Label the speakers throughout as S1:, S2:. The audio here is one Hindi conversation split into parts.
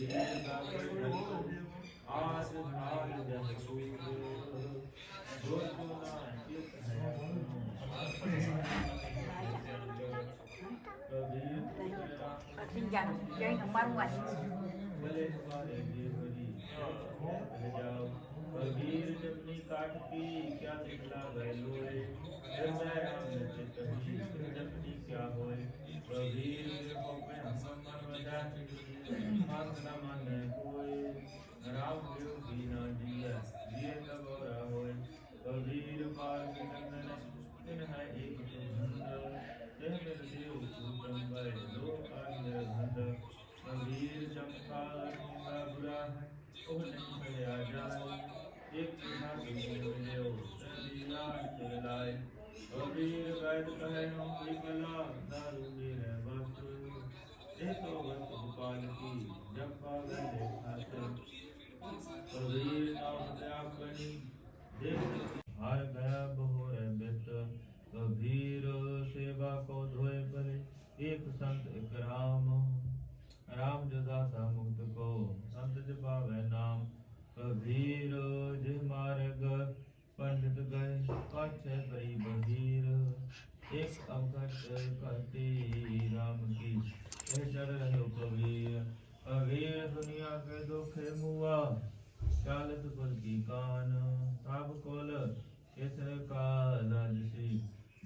S1: आज आज जसूर जो जो
S2: कठिन जान जय नंबर वन
S1: भले हमारे देवरी जाओ कबीर जमनी काट की क्या निकला गैलो रे कबीर हम कला दारू मेरे वस्त्र एक तो गोपाल की जब पागल देखा कबीर नाम त्याग देख हार गया बहुर बित कबीर सेवा को धोए परे एक संत एक राम। राम जो दाता मुक्त को, संत जपावे नाम। कबीर जिह मार्ग, पंडित गए पाछे परी बहीर एक अवघट कहती राम की चढ़ रहे कबीर कबीर दुनिया के दुखे मुआ चालत कुल की कान। ताप कोल केसर का राजसी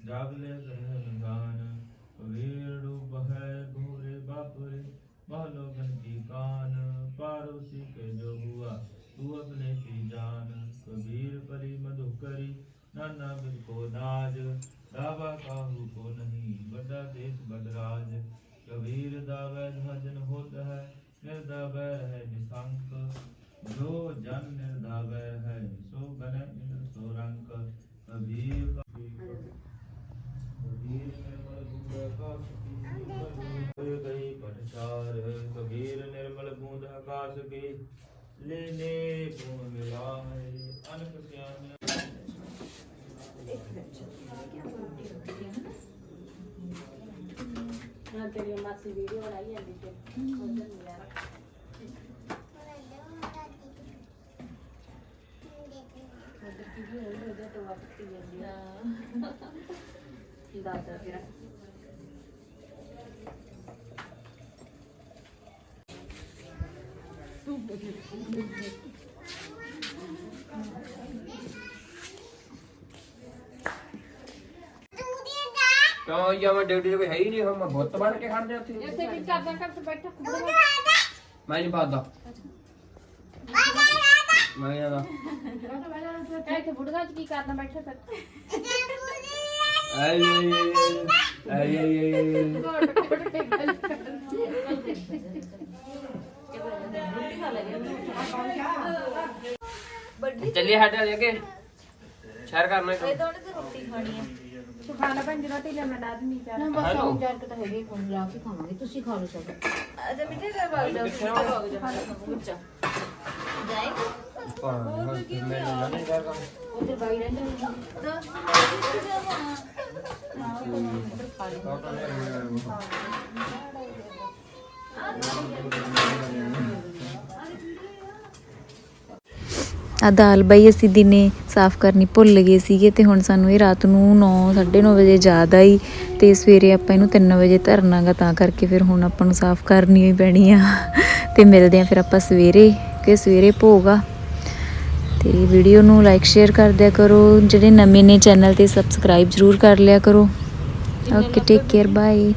S1: जागले ग्रह गान कबीर डूब है घूरे बापुरे बालोगन की कान। पारोसी के जो हुआ तू अपने की जान कबीर परी मधु करी नाना बिन को नाज, दावा काहू को नहीं, बड़ा देश बदराज कबीर दावे भजन होत है, निर्दावे है निशंक। जो जन निर्दावे है, सो बने इंद्र सोरंक कबीर लेने
S3: भूमि मिला है? अनप ज्ञान ना तेरी मासी वीडियो बनाई है नीचे भोजन मिला तो दादा फिर तो ये
S4: हमारे ड्यूटी जो है ही नहीं हम बहुत तो बैठ के खाते हैं। जैसे कि चाचा कब
S3: से बैठा मैं नहीं पाता मैं
S4: नहीं आता बुढ़गा की करना बैठा
S3: सर ਬੁੜਗਾ ਚ ਕੀ ਕਰਨਾ ਬੈਠਾ ਫਿਰ
S4: ਆਈ ਆਈ ਆਈ ਆਈ ਆਈ
S3: ਕੋਟ ਕੋਟ ਟੇਬਲ
S4: ਚੱਲੀਏ ਸਾਡੇ ਵਾਲੇ ਅੱਗੇ ਸ਼ੇਅਰ ਕਰਨਾ ਇੱਕ
S3: ਸੁਖਾਣਾ ਭੰਜ ਰੋਟੀ ਲੈ ਮੈਂ ਦਾਦ ਨਹੀਂ ਪਿਆ
S4: ਹੈਲੋ
S5: ਚਾਰ ਕੁ ਤਾਂ ਹੈਗੇ ਹੁਣ ਲਾ ਕੇ ਖਾਵਾਂਗੇ ਤੁਸੀਂ ਖਾ ਲਓ ਸਭ
S4: ਪਾਣ ਮੈਂ ਨਹੀਂ ਕਰਦਾ
S5: ਉਧਰ ਬਾਈ ਰਹਿੰਦੇ ਨੇ
S6: ਆ ਦਾਲ ਬਈ ਅਸੀਂ ਦਿਨੇ ਸਾਫ਼ ਕਰਨੀ ਭੁੱਲ ਗਏ ਸੀਗੇ ਤੇ ਹੁਣ ਸਾਨੂੰ ਇਹ ਰਾਤ ਨੂੰ 9 9:30 ਵਜੇ ਯਾਦ ਆਈ ਤੇ ਸਵੇਰੇ ਆਪਾਂ ਇਹਨੂੰ 3 ਵਜੇ ਧਰਨਾਗਾ ਤਾਂ ਕਰਕੇ ਫਿਰ ਹੁਣ ਆਪਾਂ ਨੂੰ ਸਾਫ਼ ਕਰਨੀ ਹੀ ਪੈਣੀ ਆ। ਤੇ ਮਿਲਦੇ ਆ ਫਿਰ ਆਪਾਂ ਸਵੇਰੇ ਕਿ ਸਵੇਰੇ ਭੋਗ ਤੇ ਵੀਡੀਓ ਨੂੰ ਲਾਈਕ ਸ਼ੇਅਰ ਕਰ ਦਿਆ ਕਰੋ। ਜਿਹੜੇ ਨਵੇਂ ਨੇ ਚੈਨਲ ਤੇ ਸਬਸਕ੍ਰਾਈਬ ਜਰੂਰ ਕਰ ਲਿਆ ਕਰੋ। Okay take care bye